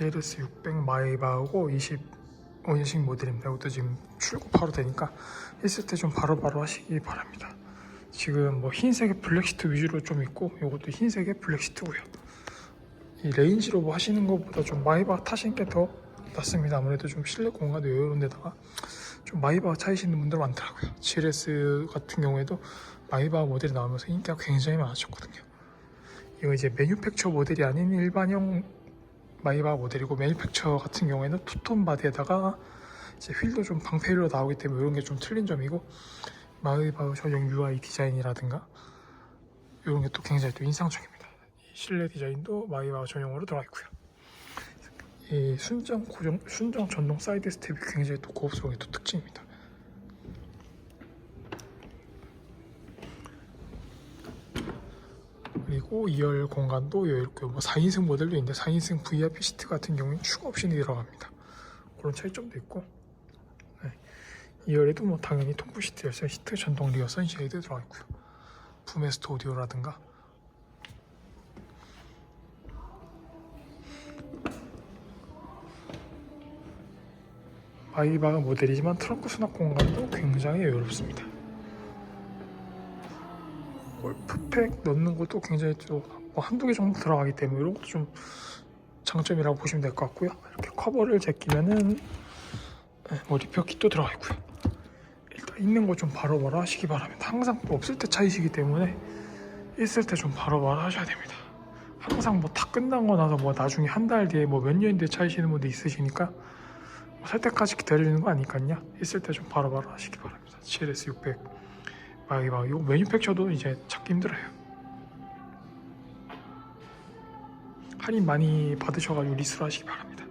GLS 600 마이바하고 25인승 모델입니다. 이것도 지금 출고 바로 되니까 있을 때 좀 바로바로 하시기 바랍니다. 지금 뭐 흰색의 블랙시트 위주로 좀 있고 이것도 흰색의 블랙시트고요. 이 레인지로버 하시는 것보다 좀 마이바 타시는 게더 낫습니다. 아무래도 좀 실내 공간도 이런 데다가 좀 마이바 차이시는 분들 많더라고요. GLS 같은 경우에도 마이바 모델이 나오면서 인기가 굉장히 많아졌거든요. 이거 이제 매뉴팩처 모델이 아닌 일반형 마이바 모델이고 매뉴팩처 같은 경우에는 투톤 바디에다가 이제 휠도 좀 방패로 나오기 때문에 이런 게 좀 틀린 점이고 마이바 전용 UI 디자인이라든가 이런 게 또 굉장히 또 인상적입니다. 이 실내 디자인도 마이바 전용으로 들어가 있고요. 이 순정 고정 순정 전동 사이드 스텝이 굉장히 또 고급스러운 게 또 특징입니다. 그리고 2열 공간도 여유롭고 뭐 4인승 모델도 있는데 4인승 VIP 시트 같은 경우는 추가 옵션이 들어갑니다. 그런 차이점도 있고 네. 2열에도 뭐 당연히 통풍 시트, 열선 시트, 전동 리어 선쉐이드 들어가 있고요. 부메스트 오디오라든가 마이바가 모델이지만 트렁크 수납 공간도 굉장히 여유롭습니다. 골프팩 넣는 것도 굉장히 또뭐 한두 개 정도 들어가기 때문에 이런 것도 좀 장점이라고 보시면 될 것 같고요. 이렇게 커버를 제끼면은 네, 뭐 리페어 킷도 들어가 있고요. 일단 있는 거 좀 바로바로 하시기 바랍니다. 항상 뭐 없을 때 차이시기 때문에 있을 때 좀 바로바로 하셔야 됩니다. 항상 뭐 다 끝나고 나서 뭐 나중에 한 달 뒤에 뭐 몇 년 뒤에 차이시는 분도 있으시니까 뭐 살 때까지 기다려주는 거 아니까요. 있을 때 좀 바로바로 하시기 바랍니다. GLS 600 마이바 이거 매뉴팩처도 이제 찾기 힘들어요. 할인 많이 받으셔가지고 리스로 하시기 바랍니다.